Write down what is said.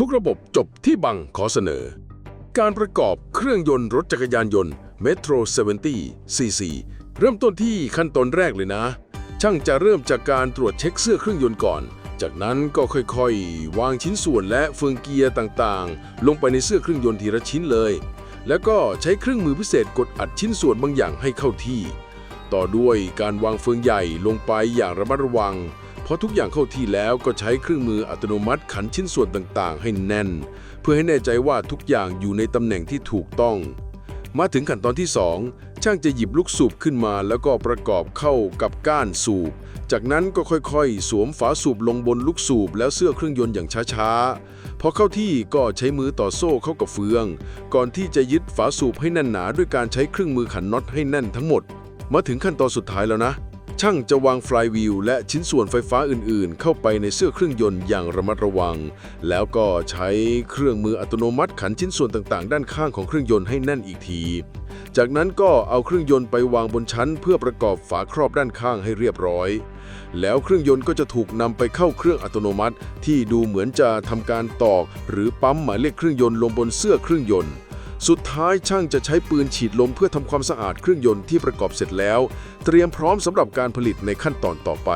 ทุกระบบจบที่บังขอเสนอ การประกอบเครื่องยนต์รถจักรยานยนต์ Metro 70 cc เริ่มต้นที่ขั้นตอนแรกเลยนะ ช่างจะเริ่มจากการตรวจเช็คเสื้อเครื่องยนต์ก่อน จากนั้นก็ค่อยๆ วางชิ้นส่วนและเฟืองเกียร์ต่างๆ ลงไปในเสื้อเครื่องยนต์ทีละชิ้นเลย แล้วก็ใช้เครื่องมือพิเศษกดอัดชิ้นส่วนบางอย่างให้เข้าที่ ต่อด้วยการวางเฟืองใหญ่ลงไปอย่างระมัดระวัง พอทุกอย่างเข้าที่แล้วก็ใช้เครื่องมืออัตโนมัติขันชิ้นส่วนต่างๆ ให้แน่น เพื่อให้แน่ใจว่าทุกอย่างอยู่ในตำแหน่งที่ถูกต้อง มาถึงขั้นตอนที่ 2 ช่างจะหยิบลูกสูบขึ้นมา แล้วก็ประกอบเข้ากับก้านสูบ จากนั้นก็ค่อยๆ สวมฝาสูบลงบนลูกสูบแล้วเสื้อเครื่องยนต์อย่างช้าๆ พอเข้าที่ก็ใช้มือต่อโซ่เข้ากับเฟือง ก่อนที่จะยึดฝาสูบให้แน่นหนาด้วยการใช้เครื่องมือขันน็อตให้แน่นทั้งหมด มาถึงขั้นตอนสุดท้ายแล้วนะ ช่างจะวางฟลายวีลและชิ้นส่วนไฟฟ้าอื่นๆ เข้าไปในเสื้อเครื่องยนต์อย่างระมัดระวัง แล้วก็ใช้เครื่องมืออัตโนมัติขันชิ้นส่วนต่างๆ ด้านข้างของเครื่องยนต์ให้แน่นอีกที จากนั้นก็เอาเครื่องยนต์ไปวางบนชั้น เพื่อประกอบฝาครอบด้านข้างให้เรียบร้อย แล้วเครื่องยนต์ก็จะถูกนำไปเข้าเครื่องอัตโนมัติ ที่ดูเหมือนจะทำการตอก หรือปั๊มหมายเลขเครื่องยนต์ลงบนเสื้อเครื่องยนต์ สุดท้ายช่างจะใช้ปืนฉีดลมเพื่อทำความสะอาดเครื่องยนต์ที่ประกอบเสร็จแล้ว เตรียมพร้อมสำหรับการผลิตในขั้นตอนต่อไป